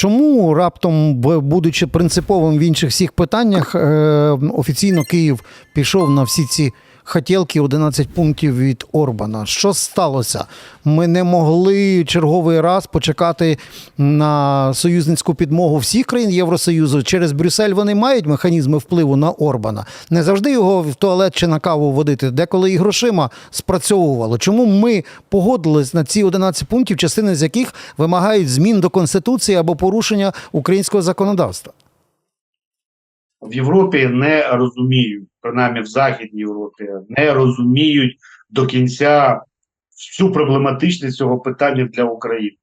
чому раптом, будучи принциповим в інших всіх питаннях, е, офіційно Київ пішов на всі ці хотілки 11 пунктів від Орбана? Що сталося? Ми не могли черговий раз почекати на союзницьку підмогу всіх країн Євросоюзу. Через Брюссель вони мають механізми впливу на Орбана. Не завжди його в туалет чи на каву водити, деколи і грошима спрацьовувало. Чому ми погодились на ці 11 пунктів, частини з яких вимагають змін до конституції або порушення українського законодавства? В Європі не розуміють, принаймні в Західній Європі, не розуміють до кінця всю проблематичність цього питання для України.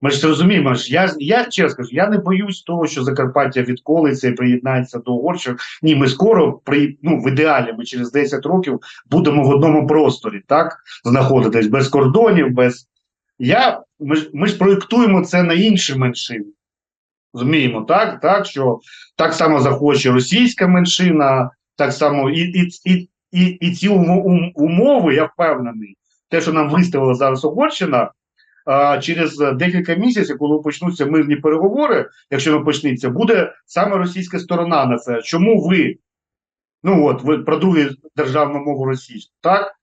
Ми ж розуміємо, ж я, я чесно скажу, я не боюсь того, що Закарпаття відколиться і приєднається до Угорщини. Ні, ми скоро при ну в ідеалі ми через 10 років будемо в одному просторі, так знаходитись без кордонів, без я ми ми ж проєктуємо це на інші меншини. Розуміємо, так, так, що так само захоче російська меншина, так само і, і, і, і, і ці умови, я впевнений, те, що нам виставила зараз Угорщина, через декілька місяців, коли почнуться мирні переговори, якщо не почнеться, буде саме російська сторона на це. Чому ви? Ну от ви про другу державну мову російську, так?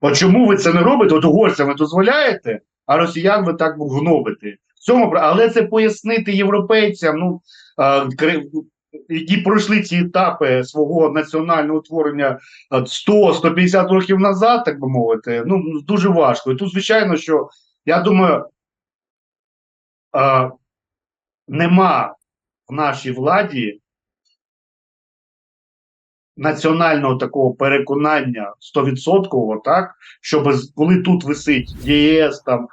От чому ви це не робите? От угорцям ви дозволяєте, а росіян ви так гнобите. Цьому але це пояснити європейцям, ну які пройшли ці етапи свого національного утворення 100-150 років назад, так би мовити, ну дуже важко. І тут, звичайно, що я думаю, нема в нашій владі національного такого переконання 100%, так, щоб коли тут висить ЄС, там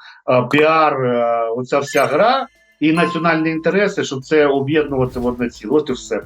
піар, а, оця вся гра і національні інтереси, щоб це об'єднувати в одне ціло. От і все.